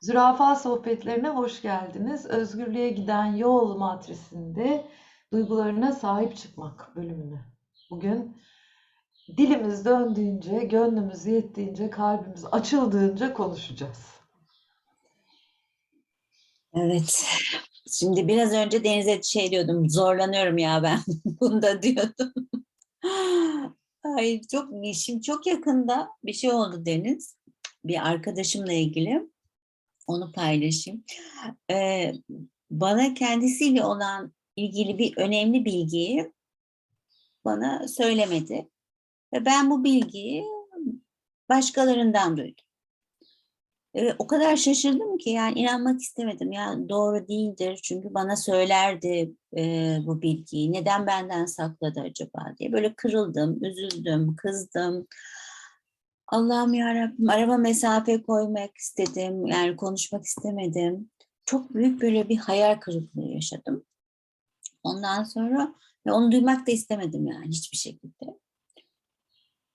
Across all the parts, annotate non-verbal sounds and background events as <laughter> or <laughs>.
Zürafa sohbetlerine hoş geldiniz. Özgürlüğe giden yol matrisinde duygularına sahip çıkmak bölümünü. Bugün dilimiz döndüğünce, gönlümüz yettiğince, kalbimiz açıldığınca konuşacağız. Evet. Şimdi biraz önce Deniz'e şey diyordum. Zorlanıyorum ya ben <laughs> bunda diyordum. Ay çok şimdi çok yakında bir şey oldu Deniz. Bir arkadaşımla ilgili. Onu paylaşayım. Ee, bana kendisiyle olan ilgili bir önemli bilgiyi bana söylemedi. Ve ben bu bilgiyi başkalarından duydum. Ve o kadar şaşırdım ki yani inanmak istemedim. Yani doğru değildir çünkü bana söylerdi e, bu bilgiyi. Neden benden sakladı acaba diye. Böyle kırıldım, üzüldüm, kızdım. Allah'ım yarabbim araba mesafe koymak istedim. Yani konuşmak istemedim. Çok büyük böyle bir hayal kırıklığı yaşadım. Ondan sonra ve onu duymak da istemedim yani hiçbir şekilde.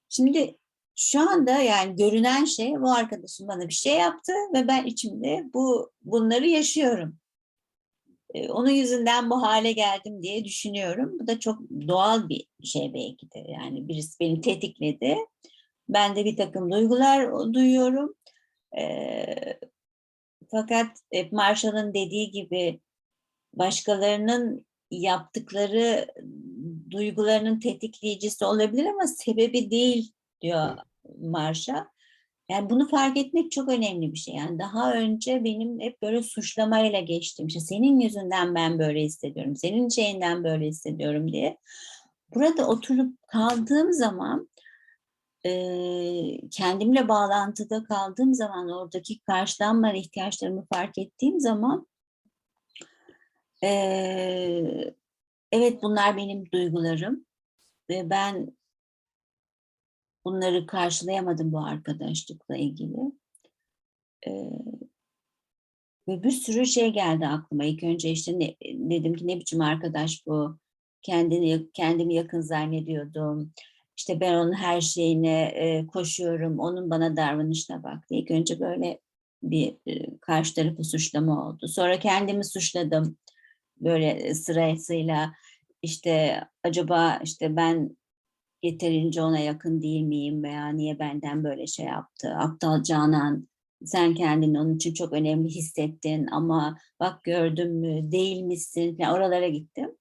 Şimdi şu anda yani görünen şey bu arkadaşım bana bir şey yaptı ve ben içimde bu bunları yaşıyorum. Ee, onun yüzünden bu hale geldim diye düşünüyorum. Bu da çok doğal bir şey belki de. Yani birisi beni tetikledi. Ben de bir takım duygular duyuyorum. Ee, fakat Marshall'ın dediği gibi başkalarının yaptıkları duygularının tetikleyicisi olabilir ama sebebi değil diyor Marşa. Yani bunu fark etmek çok önemli bir şey. Yani daha önce benim hep böyle suçlamayla geçtiğim işte senin yüzünden ben böyle hissediyorum, senin şeyinden böyle hissediyorum diye. Burada oturup kaldığım zaman e, kendimle bağlantıda kaldığım zaman oradaki karşılanma ihtiyaçlarımı fark ettiğim zaman e, evet bunlar benim duygularım ve ben bunları karşılayamadım bu arkadaşlıkla ilgili. Ee, ve bir sürü şey geldi aklıma. İlk önce işte ne, dedim ki ne biçim arkadaş bu? Kendini kendimi yakın zannediyordum. İşte ben onun her şeyine e, koşuyorum. Onun bana davranışına baktı. İlk önce böyle bir e, karşı tarafı suçlama oldu. Sonra kendimi suçladım. Böyle sırasıyla işte acaba işte ben yeterince ona yakın değil miyim veya niye benden böyle şey yaptı? Aptal Canan sen kendini onun için çok önemli hissettin ama bak gördün mü değil misin falan oralara gittim.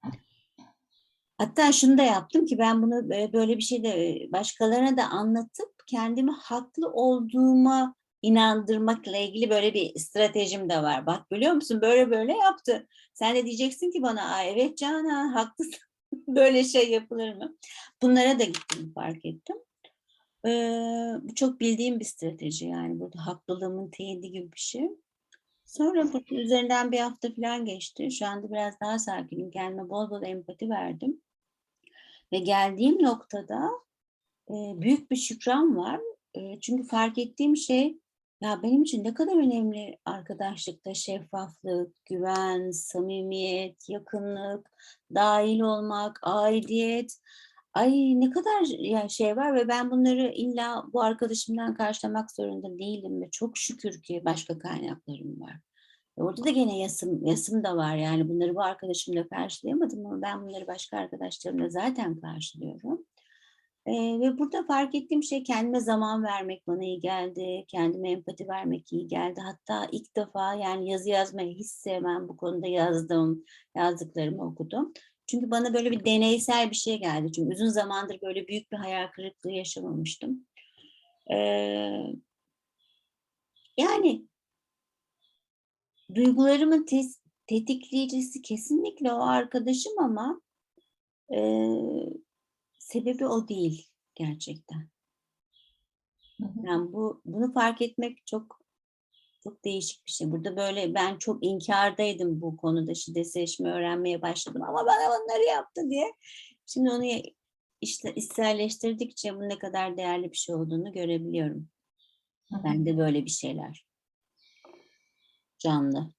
Hatta şunu da yaptım ki ben bunu böyle bir şey de başkalarına da anlatıp kendimi haklı olduğuma inandırmakla ilgili böyle bir stratejim de var. Bak biliyor musun böyle böyle yaptı. Sen de diyeceksin ki bana evet Canan <laughs> haklısın böyle şey yapılır mı? Bunlara da gittim fark ettim. Ee, bu çok bildiğim bir strateji yani burada haklılığımın teyidi gibi bir şey. Sonra üzerinden bir hafta falan geçti. Şu anda biraz daha sakinim. Kendime bol bol empati verdim. Ve geldiğim noktada e, büyük bir şükran var. E, çünkü fark ettiğim şey ya benim için ne kadar önemli arkadaşlıkta şeffaflık, güven, samimiyet, yakınlık, dahil olmak, aidiyet. Ay ne kadar yani şey var ve ben bunları illa bu arkadaşımdan karşılamak zorunda değilim ve çok şükür ki başka kaynaklarım var. Orada da gene yasım, yasım da var yani bunları bu arkadaşımla karşılayamadım ama ben bunları başka arkadaşlarımla zaten karşılıyorum. Ee, ve burada fark ettiğim şey kendime zaman vermek bana iyi geldi. Kendime empati vermek iyi geldi. Hatta ilk defa yani yazı yazmayı hiç sevmem. Bu konuda yazdım. Yazdıklarımı okudum. Çünkü bana böyle bir deneysel bir şey geldi. Çünkü uzun zamandır böyle büyük bir hayal kırıklığı yaşamamıştım. Ee, yani duygularımın tes- tetikleyicisi kesinlikle o arkadaşım ama e, sebebi o değil gerçekten. Yani bu bunu fark etmek çok çok değişik bir şey. Burada böyle ben çok inkardaydım bu konuda şiddetleşme öğrenmeye başladım ama bana bunları yaptı diye. Şimdi onu işte içselleştirdikçe bu ne kadar değerli bir şey olduğunu görebiliyorum. Ben de böyle bir şeyler. Canlı.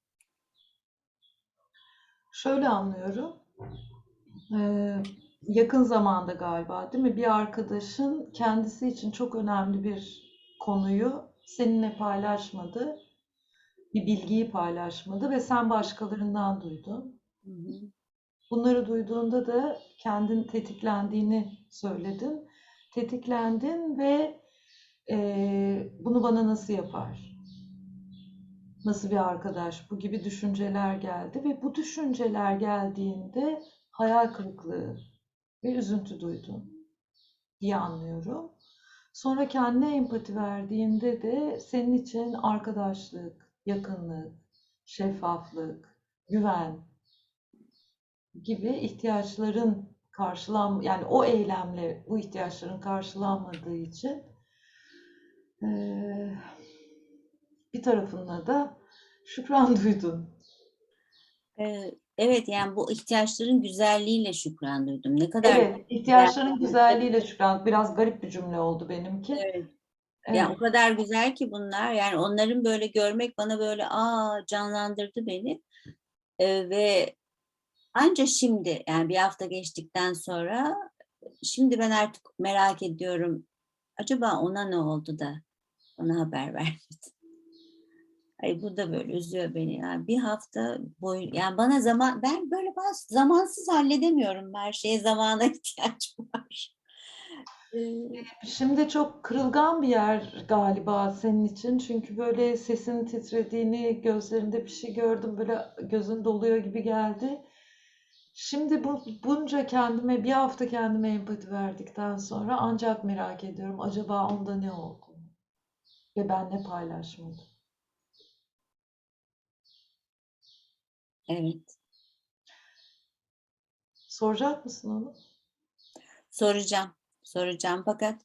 Şöyle anlıyorum. Ee, yakın zamanda galiba değil mi? Bir arkadaşın kendisi için çok önemli bir konuyu seninle paylaşmadı bir bilgiyi paylaşmadı ve sen başkalarından duydun. Hı hı. Bunları duyduğunda da kendin tetiklendiğini söyledin. Tetiklendin ve eee, bunu bana nasıl yapar? Nasıl bir arkadaş? Bu gibi düşünceler geldi ve bu düşünceler geldiğinde hayal kırıklığı ve üzüntü duydun diye anlıyorum. Sonra kendine empati verdiğinde de senin için arkadaşlık, yakınlık, şeffaflık, güven gibi ihtiyaçların karşılan yani o eylemle bu ihtiyaçların karşılanmadığı için eee, bir tarafında da şükran <laughs> duydun. Ee, Evet yani bu ihtiyaçların güzelliğiyle şükran duydum. Ne kadar Evet, ihtiyaçların güzelliğiyle şükran. Biraz garip bir cümle oldu benimki. Evet. Evet. Ya o kadar güzel ki bunlar. Yani onların böyle görmek bana böyle aa canlandırdı beni. Ee, ve anca şimdi yani bir hafta geçtikten sonra şimdi ben artık merak ediyorum. Acaba ona ne oldu da ona haber <laughs> vermedi. Ay bu da böyle üzüyor beni. Yani bir hafta boyu yani bana zaman ben böyle bazı zamansız halledemiyorum her şeye zamana <laughs> ihtiyacım var. Ee, Şimdi çok kırılgan bir yer galiba senin için. Çünkü böyle sesin titrediğini, gözlerinde bir şey gördüm. Böyle gözün doluyor gibi geldi. Şimdi bu bunca kendime bir hafta kendime empati verdikten sonra ancak merak ediyorum. Acaba onda ne oldu? Ve ben ne paylaşmadım? Evet. Soracak mısın onu? Soracağım, soracağım. Fakat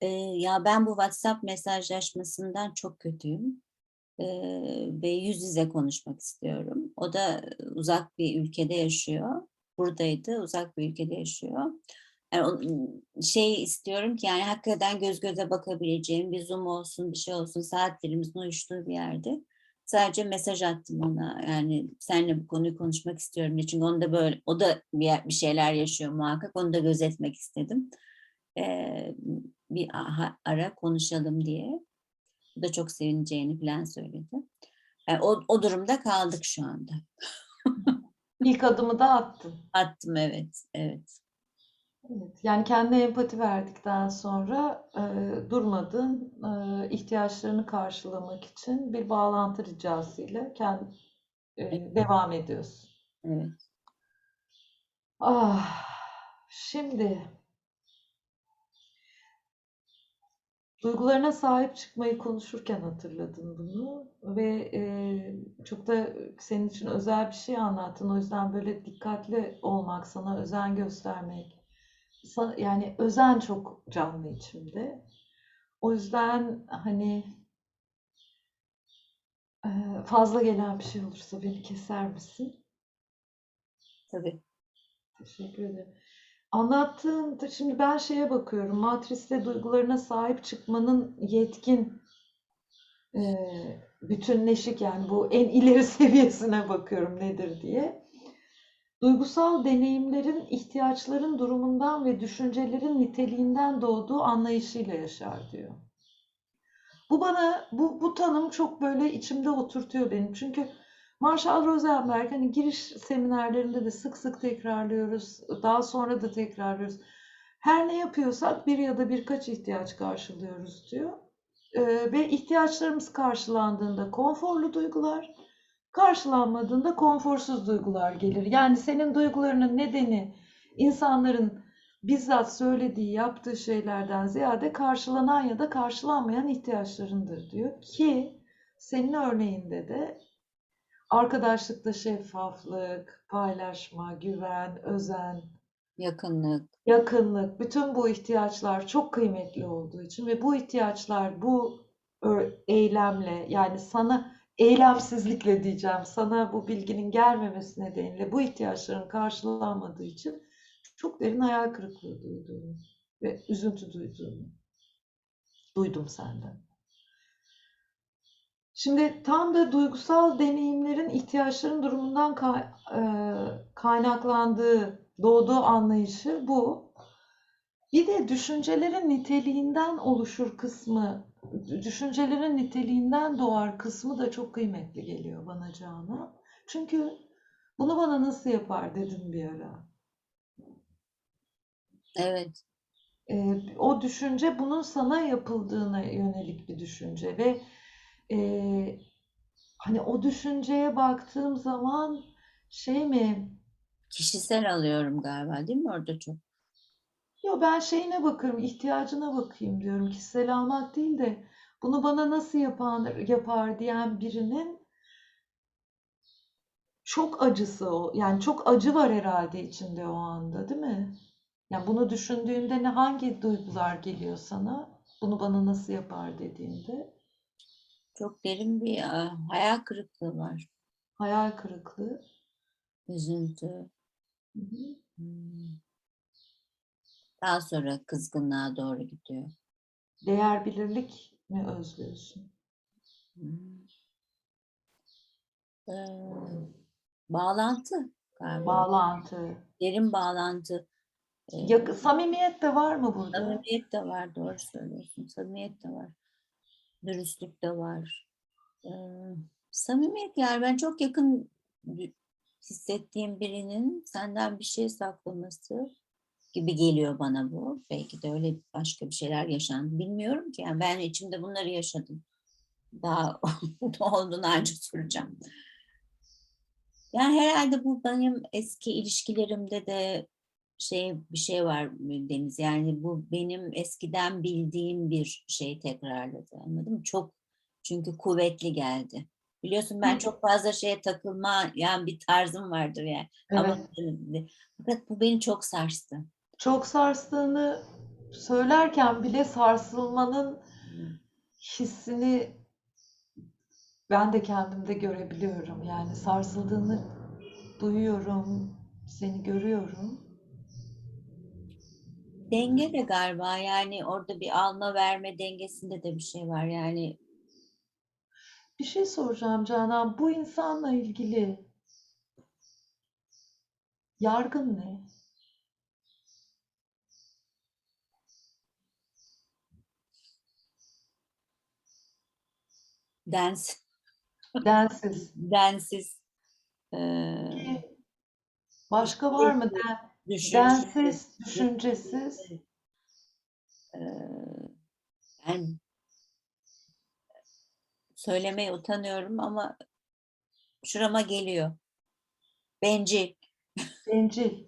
e, ya ben bu WhatsApp mesajlaşmasından çok kötüyüm E, ve yüz yüze konuşmak istiyorum. O da uzak bir ülkede yaşıyor. Buradaydı, uzak bir ülkede yaşıyor. Yani şey istiyorum ki yani hakikaten göz göze bakabileceğim bir Zoom olsun, bir şey olsun, saatlerimizin uyuştuğu bir yerde. Sadece mesaj attım ona. Yani seninle bu konuyu konuşmak istiyorum diye. Çünkü onda böyle, o da bir, bir şeyler yaşıyor muhakkak. Onu da gözetmek istedim. Ee, bir aha- ara konuşalım diye. Bu da çok sevineceğini falan söyledi. Yani o, o durumda kaldık şu anda. İlk adımı da attın. Attım evet, evet. Evet, yani kendine empati verdikten sonra e, durmadın, e, ihtiyaçlarını karşılamak için bir bağlantı ricasıyla kendi e, devam ediyorsun. Evet. Ah, şimdi duygularına sahip çıkmayı konuşurken hatırladım bunu ve e, çok da senin için özel bir şey anlattın. O yüzden böyle dikkatli olmak, sana özen göstermek, yani özen çok canlı içimde. O yüzden hani e, fazla gelen bir şey olursa beni keser misin? Tabii. Teşekkür ederim. Anlattığın, şimdi ben şeye bakıyorum, Matris'te duygularına sahip çıkmanın yetkin, e, bütünleşik yani bu en ileri <laughs> seviyesine bakıyorum nedir diye. Duygusal deneyimlerin ihtiyaçların durumundan ve düşüncelerin niteliğinden doğduğu anlayışıyla yaşar diyor. Bu bana, bu, bu tanım çok böyle içimde oturtuyor benim. Çünkü Marshall Rosenberg hani giriş seminerlerinde de sık sık tekrarlıyoruz. Daha sonra da tekrarlıyoruz. Her ne yapıyorsak bir ya da birkaç ihtiyaç karşılıyoruz diyor. Ee, ve ihtiyaçlarımız karşılandığında konforlu duygular, karşılanmadığında konforsuz duygular gelir. Yani senin duygularının nedeni insanların bizzat söylediği, yaptığı şeylerden ziyade karşılanan ya da karşılanmayan ihtiyaçlarındır diyor ki senin örneğinde de arkadaşlıkta şeffaflık, paylaşma, güven, özen, Yakınlık. yakınlık, bütün bu ihtiyaçlar çok kıymetli olduğu için ve bu ihtiyaçlar bu eylemle yani sana eylemsizlikle diyeceğim sana bu bilginin gelmemesi nedeniyle bu ihtiyaçların karşılanmadığı için çok derin hayal kırıklığı duyduğunu ve üzüntü duyduğunu duydum senden. Şimdi tam da duygusal deneyimlerin ihtiyaçların durumundan e, kaynaklandığı, doğduğu anlayışı bu. Bir de düşüncelerin niteliğinden oluşur kısmı düşüncelerin niteliğinden doğar kısmı da çok kıymetli geliyor bana Canan. Çünkü bunu bana nasıl yapar dedim bir ara. Evet. Ee, o düşünce bunun sana yapıldığına yönelik bir düşünce ve e, hani o düşünceye baktığım zaman şey mi Kişisel alıyorum galiba değil mi orada çok? Yo ben şeyine bakarım, ihtiyacına bakayım diyorum. Kişisel almak değil de bunu bana nasıl yapan, yapar diyen birinin çok acısı o. Yani çok acı var herhalde içinde o anda, değil mi? Yani bunu düşündüğünde ne hangi duygular geliyor sana? Bunu bana nasıl yapar dediğinde Çok derin bir ah, hayal kırıklığı var. hayal kırıklığı. Üzüntü. Hı hı. Hmm. Daha sonra kızgınlığa doğru gidiyor. Değer bilirlik mi özlüyorsun? Hmm. Ee, bağlantı galiba. Bağlantı. Derin bağlantı. Ee, Yak- samimiyet de var mı burada? samimiyet de var. Doğru söylüyorsun. Samimiyet de var. Dürüstlük de var. Ee, samimiyet yani ben çok yakın hissettiğim birinin senden bir şey saklaması gibi geliyor bana bu. Belki de öyle başka bir şeyler yaşandı. Bilmiyorum ki. Yani ben içimde bunları yaşadım. Daha <laughs> ne olduğunu ancak soracağım. Yani herhalde bu benim eski ilişkilerimde de şey bir şey var Deniz. Yani bu benim eskiden bildiğim bir şey tekrarladı. Anladın mı? Çok çünkü kuvvetli geldi. Biliyorsun ben Hı. çok fazla şeye takılma yani bir tarzım vardır yani. Ama fakat bu beni çok sarstı. Çok sarstığını söylerken bile sarsılmanın hissini ben de kendimde görebiliyorum. Yani sarsıldığını duyuyorum, seni görüyorum. Denge de galiba yani orada bir alma verme dengesinde de bir şey var. Yani Bir şey soracağım Canan. Bu insanla ilgili yargın ne? Dens, Densiz. densiz eee, Başka var mı? Den- düşünce- densiz, düşüncesiz. eee, yani söylemeye utanıyorum ama şurama geliyor. Bencil. Bencil.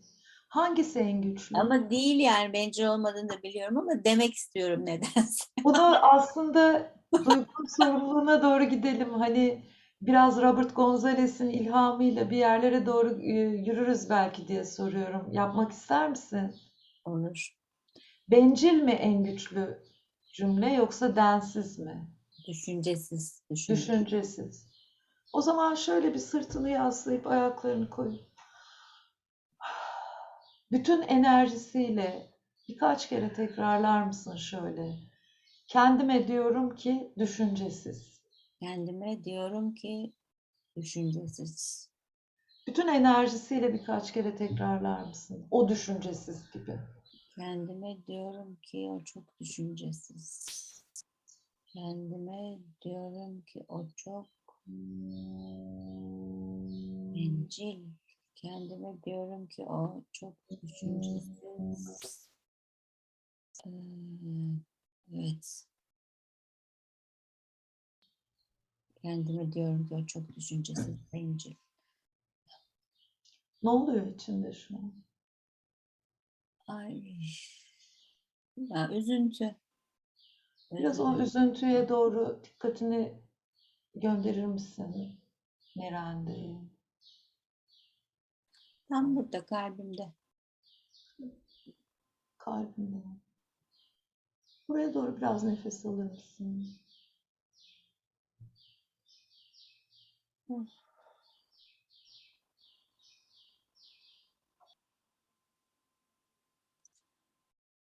Hangisi en güçlü? Ama değil yani bencil olmadığını da biliyorum ama demek istiyorum nedense. Bunu aslında duygu sorumluluğuna doğru gidelim. Hani biraz Robert Gonzalez'in ilhamıyla bir yerlere doğru e, yürürüz belki diye soruyorum. Yapmak ister misin? Olur. Bencil mi en güçlü cümle yoksa densiz mi? Düşüncesiz. Düşün. Düşüncesiz. O zaman şöyle bir sırtını yaslayıp ayaklarını koyup <sighs> bütün enerjisiyle birkaç kere tekrarlar mısın şöyle? Kendime diyorum ki düşüncesiz. Kendime diyorum ki düşüncesiz. Bütün enerjisiyle birkaç kere tekrarlar mısın? O düşüncesiz gibi. Kendime diyorum ki o çok düşüncesiz. Kendime diyorum ki o çok bencil. Kendime diyorum ki o çok düşüncesiz. Evet. Kendime diyorum ki o çok düşüncesiz, bencil. Ne oluyor içinde şu an? Ay. Ya üzüntü. Biraz o üzüntüye doğru dikkatini gönderir misin? Nerendeyi? Tam burada kalbimde. Kalbinde. Buraya doğru biraz nefes alır mısın?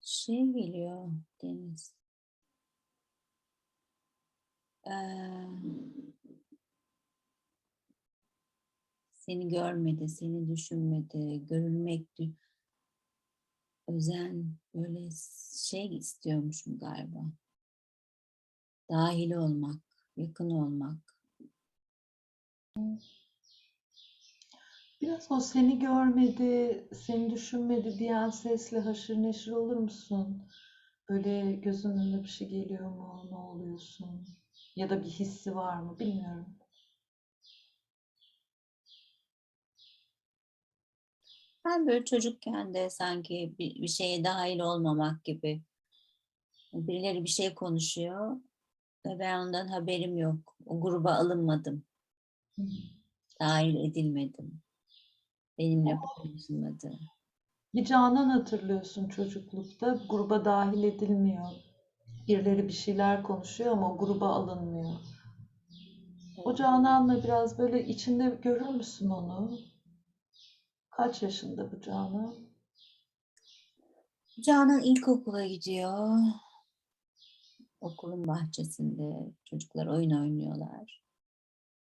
Şey geliyor Deniz. Eee, seni görmedi, seni düşünmedi, görülmek, özen böyle şey istiyormuşum galiba. Dahil olmak, yakın olmak. Biraz o seni görmedi, seni düşünmedi diyen sesle haşır neşir olur musun? Böyle gözünün önüne bir şey geliyor mu? Ne oluyorsun? Ya da bir hissi var mı? Bilmiyorum. Ben böyle çocukken de sanki bir, bir şeye dahil olmamak gibi. Birileri bir şey konuşuyor ve ben ondan haberim yok. O gruba alınmadım, Hı. dahil edilmedim. Benimle paylaşılmadı. Bir Canan hatırlıyorsun çocuklukta. Gruba dahil edilmiyor. Birileri bir şeyler konuşuyor ama o gruba alınmıyor. O Canan'la biraz böyle içinde görür müsün onu? Kaç yaşında bu Canan? Canan ilkokula gidiyor. Okulun bahçesinde çocuklar oyun oynuyorlar.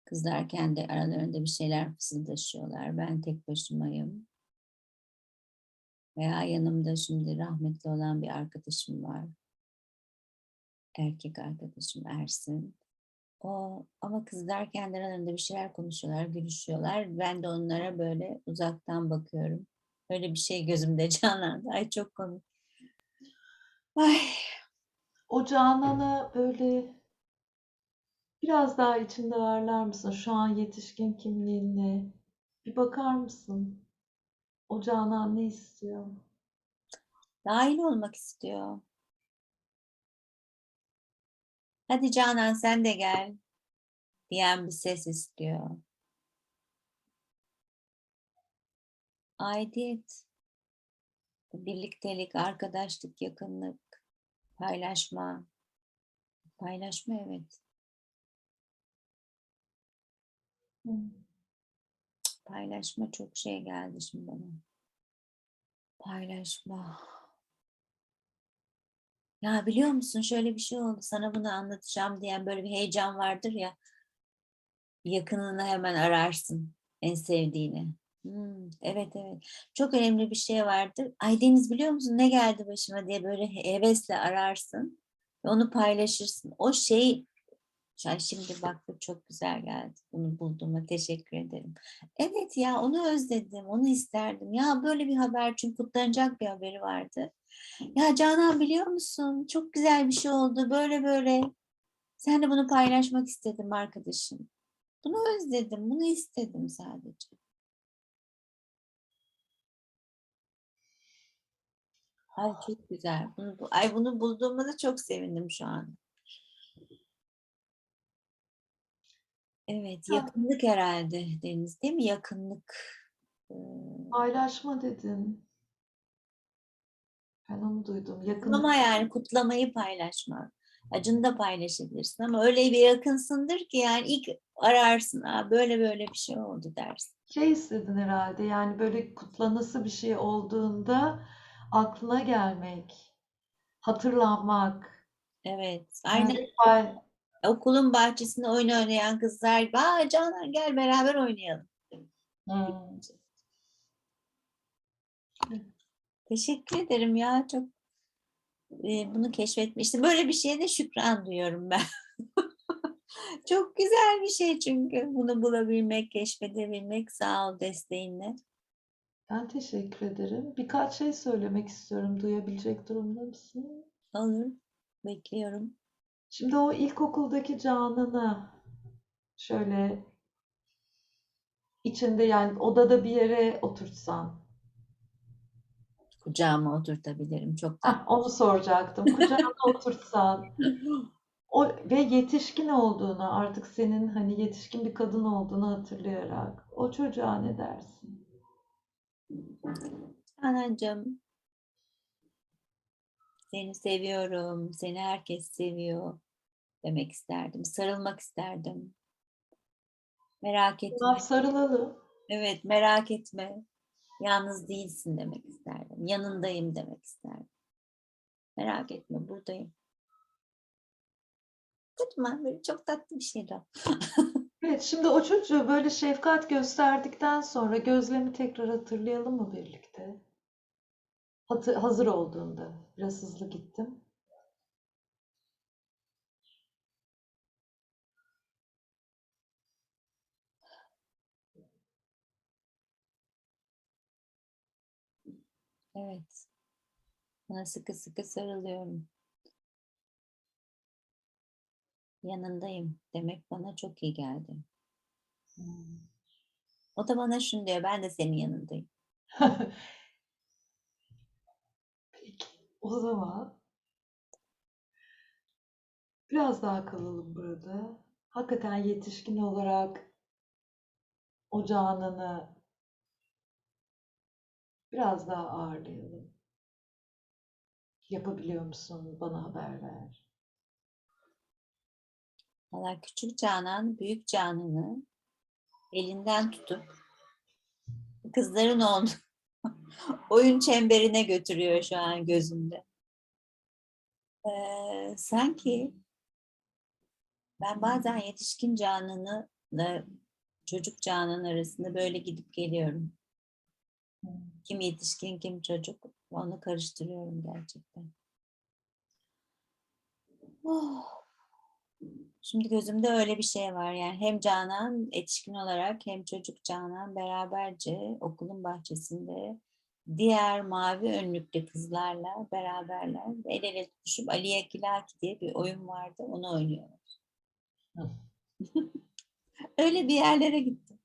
Kızlar kendi aralarında bir şeyler fısıldaşıyorlar. Ben tek başımayım. Veya yanımda şimdi rahmetli olan bir arkadaşım var. Erkek arkadaşım Ersin. O ama kızlar kendi aralarında bir şeyler konuşuyorlar, gülüşüyorlar. Ben de onlara böyle uzaktan bakıyorum. Öyle bir şey gözümde <laughs> canlandı. Ay çok komik. Ay O Canan'a böyle biraz daha içinde ağırlar mısın? Şu an yetişkin kimliğine bir bakar mısın? O Canan ne istiyor? dahil olmak istiyor. Hadi Canan sen de gel diyen bir ses istiyor. Aidiyet, birliktelik, arkadaşlık, yakınlık, paylaşma. Paylaşma evet. Paylaşma çok şey geldi şimdi bana. Paylaşma. Ya biliyor musun şöyle bir şey oldu. Sana bunu anlatacağım diyen böyle bir heyecan vardır ya. Yakınını hemen ararsın. En sevdiğini. Hmm, evet evet. Çok önemli bir şey vardır. Ay Deniz biliyor musun ne geldi başıma diye böyle he- hevesle ararsın. Ve onu paylaşırsın. O şey Ay şimdi bak bu çok güzel geldi. Bunu bulduğuma teşekkür ederim. Evet ya onu özledim. Onu isterdim. Ya böyle bir haber çünkü kutlanacak bir haberi vardı. Ya Canan biliyor musun? Çok güzel bir şey oldu. Böyle böyle. Sen de bunu paylaşmak istedim arkadaşım. Bunu özledim. Bunu istedim sadece. Ay çok güzel. Bunu, bu- ay bunu bulduğuma da çok sevindim şu an. Evet, yakınlık herhalde Deniz, değil mi? Yakınlık. Paylaşma dedin. Ben onu duydum. Yakınlık. Kutlama yani kutlamayı paylaşmak. Acını da paylaşabilirsin ama öyle bir yakınsındır ki yani ilk ararsın. Aa, böyle böyle bir şey oldu dersin. Şey istedin herhalde yani böyle kutlanası bir şey olduğunda aklına gelmek, hatırlanmak. Evet, Yani aynen pay- okulun bahçesinde oyun oynayan kızlar. Aa Canan gel beraber oynayalım. Hmm. Teşekkür ederim ya çok e, bunu keşfetmiştim. Böyle bir şeye de şükran duyuyorum ben. <laughs> Çok güzel bir şey çünkü bunu bulabilmek, keşfedebilmek. Sağ ol desteğinle. Ben teşekkür ederim. Birkaç şey söylemek istiyorum. Duyabilecek durumda mısın? Olur. Bekliyorum. Şimdi o ilkokuldaki Canan'ı şöyle içinde yani odada bir yere oturtsan. Kucağıma oturtabilirim. Çok Hah, tatlı. onu soracaktım. Kucağına <laughs> oturtsan. O ve yetişkin olduğunu artık senin hani yetişkin bir kadın olduğunu hatırlayarak o çocuğa ne dersin? Anacığım, seni seviyorum. Seni herkes seviyor demek isterdim. Sarılmak isterdim. Merak etme. Bunlar sarılalım. Evet, merak etme. Yalnız değilsin demek isterdim. Yanındayım demek isterdim. Merak etme, buradayım. Kocaman böyle çok tatlı bir şeydi. <laughs> Evet, şimdi o çocuğu böyle şefkat gösterdikten sonra gözlemi tekrar hatırlayalım mı birlikte? Hatı- hazır olduğunda. Biraz hızlı gittim. Evet. Sana sıkı sıkı sarılıyorum. Yanındayım demek bana çok iyi geldi. O da bana şunu diyor, ben de senin yanındayım. <laughs> Peki, o zaman biraz daha kalalım burada. Hakikaten yetişkin olarak o biraz daha ağırlayalım. Yapabiliyor musun? Bana haber ver. Valla küçük Canan, büyük Canan'ı elinden tutup kızların oldu. <laughs> Oyun çemberine götürüyor şu an gözümde. Ee, sanki ben bazen yetişkin Canan'ı çocuk Canan arasında böyle gidip geliyorum. Hmm. Kim yetişkin, kim çocuk onu karıştırıyorum gerçekten. Oh. Şimdi gözümde öyle bir şey var yani hem Canan yetişkin olarak hem çocuk Canan beraberce okulun bahçesinde diğer mavi önlüklü kızlarla beraberler el ele tutuşup Aliye Kilaki diye bir oyun vardı onu oynuyorlar. <laughs> Öyle bir yerlere gittim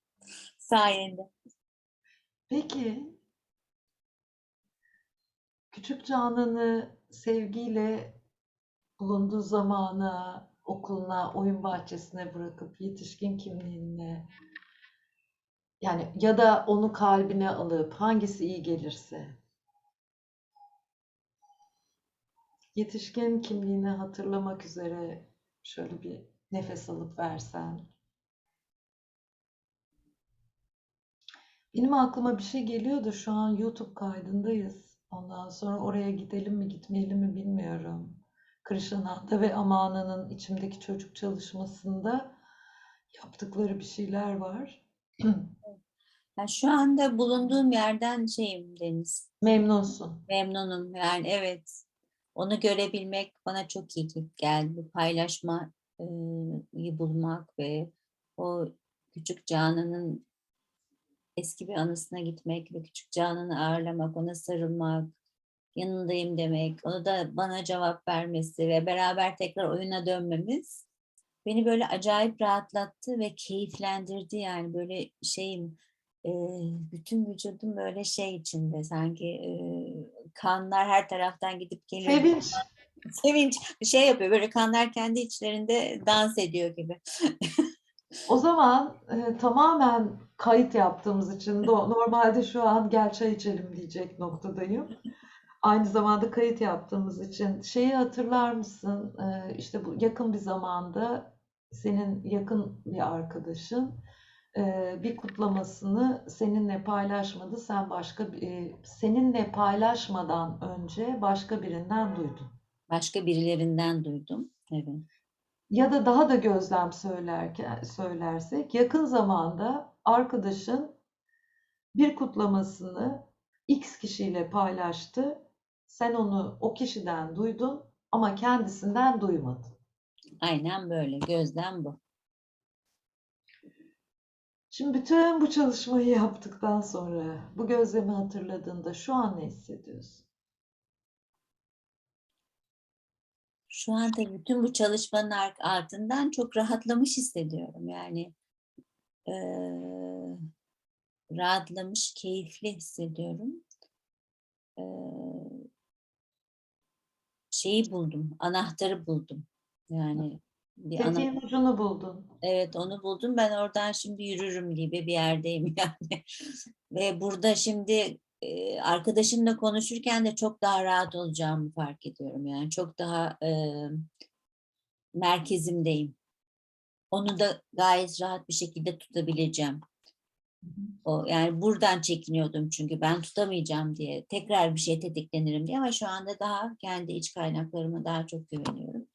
sayende. Peki, küçük Canan'ı sevgiyle bulunduğu zamana, okuluna, oyun bahçesine bırakıp yetişkin kimliğine yani ya da onu kalbine alıp hangisi iyi gelirse yetişkin kimliğini hatırlamak üzere şöyle bir nefes alıp versen. Benim aklıma bir şey geliyor da şu an YouTube kaydındayız. Ondan sonra oraya gidelim mi gitmeyelim mi bilmiyorum. Krishna'da ve Amana'nın içimdeki çocuk çalışmasında yaptıkları bir şeyler var. <clears throat> Ben şu anda bulunduğum yerden şeyim Deniz. Memnunsun. Memnunum yani evet. Onu görebilmek bana çok iyi geldi. Paylaşmayı bulmak ve o küçük Canan'ın eski bir anısına gitmek ve küçük Canan'ı ağırlamak, ona sarılmak, yanındayım demek, onu da bana cevap vermesi ve beraber tekrar oyuna dönmemiz beni böyle acayip rahatlattı ve keyiflendirdi yani böyle şeyim e, bütün vücudum böyle şey içinde sanki e, kanlar her taraftan gidip geliyor. Sevinç. <laughs> Sevinç şey yapıyor böyle kanlar kendi içlerinde dans ediyor gibi. O zaman e, tamamen kayıt yaptığımız için <laughs> normalde şu an gel çay içelim diyecek noktadayım. Aynı zamanda kayıt yaptığımız için şeyi hatırlar mısın? E, işte bu yakın bir zamanda senin yakın bir arkadaşın e, bir kutlamasını seninle paylaşmadı. Sen başka e, seninle paylaşmadan önce başka birinden duydun. Başka birilerinden duydum. Evet. Ya da daha da gözlem söylerken söylersek yakın zamanda arkadaşın bir kutlamasını X kişiyle paylaştı. Sen onu o kişiden duydun ama kendisinden duymadın. Aynen böyle. Gözlem bu. Şimdi bütün bu çalışmayı yaptıktan sonra bu gözlemi hatırladığında şu an ne hissediyorsun? Şu an tabii bütün bu çalışmanın ar- ardından çok rahatlamış hissediyorum. Yani eee, rahatlamış, keyifli hissediyorum. Eee, şeyi buldum, anahtarı buldum. Yani bir ana- ucunu buldun. Evet onu buldum. Ben oradan şimdi yürürüm gibi bir yerdeyim <laughs> yani. Ve burada şimdi e, arkadaşımla konuşurken de çok daha rahat olacağımı fark ediyorum. Yani çok daha e, merkezimdeyim. Onu da gayet rahat bir şekilde tutabileceğim. O yani buradan çekiniyordum çünkü ben tutamayacağım diye. Tekrar bir şey tetiklenirim diye ama şu anda daha kendi iç kaynaklarıma daha çok güveniyorum.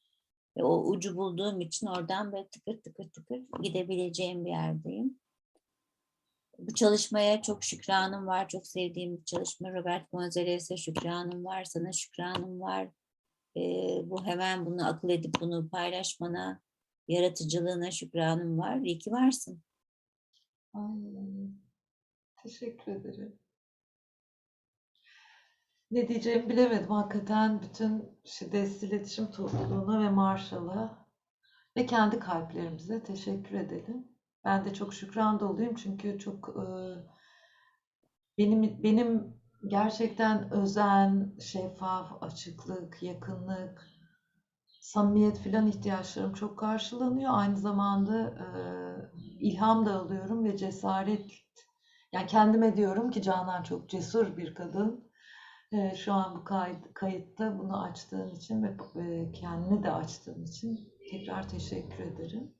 Ve o ucu bulduğum için oradan böyle tıkır tıkır tıkır gidebileceğim bir yerdeyim. Bu çalışmaya çok şükranım var. Çok sevdiğim bir çalışma. Robert Gonzalez'e şükranım var. Sana şükranım var. Ee, bu hemen bunu akıl edip bunu paylaşmana, yaratıcılığına şükranım var. İyi ki varsın. Ay, teşekkür ederim. Ne diyeceğimi bilemedim. Hakikaten bütün şiddetsiz iletişim topluluğuna ve Marshall'a ve kendi kalplerimize teşekkür edelim. Ben de çok şükran doluyum çünkü çok e, benim benim gerçekten özen, şeffaf, açıklık, yakınlık, samimiyet filan ihtiyaçlarım çok karşılanıyor. Aynı zamanda e, ilham da alıyorum ve cesaret. Yani kendime diyorum ki Canan çok cesur bir kadın. E, şu an bu kayıt, kayıtta bunu açtığın için ve e, kendini de açtığın için tekrar teşekkür ederim.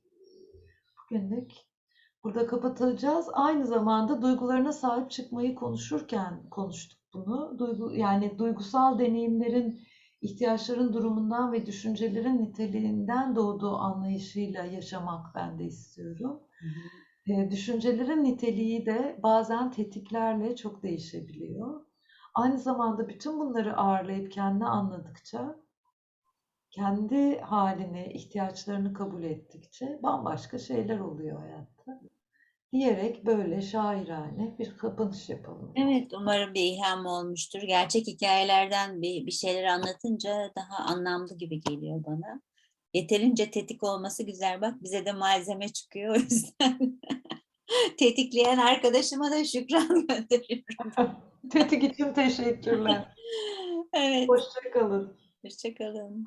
Bugünlük burada kapatacağız. Aynı zamanda duygularına sahip çıkmayı konuşurken konuştuk bunu. Duygu, yani duygusal deneyimlerin ihtiyaçların durumundan ve düşüncelerin niteliğinden doğduğu anlayışıyla yaşamak ben de istiyorum. E, düşüncelerin niteliği de bazen tetiklerle çok değişebiliyor. Aynı zamanda bütün bunları ağırlayıp kendini anladıkça, kendi halini, ihtiyaçlarını kabul ettikçe bambaşka şeyler oluyor hayatta. Diyerek böyle şairane bir kapanış yapalım. Evet, umarım bir ilham olmuştur. Gerçek hikayelerden bir, bir şeyler anlatınca daha anlamlı gibi geliyor bana. Yeterince tetik olması güzel. Bak bize de malzeme çıkıyor o yüzden. <laughs> Tetikleyen arkadaşıma da şükran <laughs> gönderiyorum. Tetik için teşekkürler. <laughs> Evet, Hoşça kalın. hoşça kalın.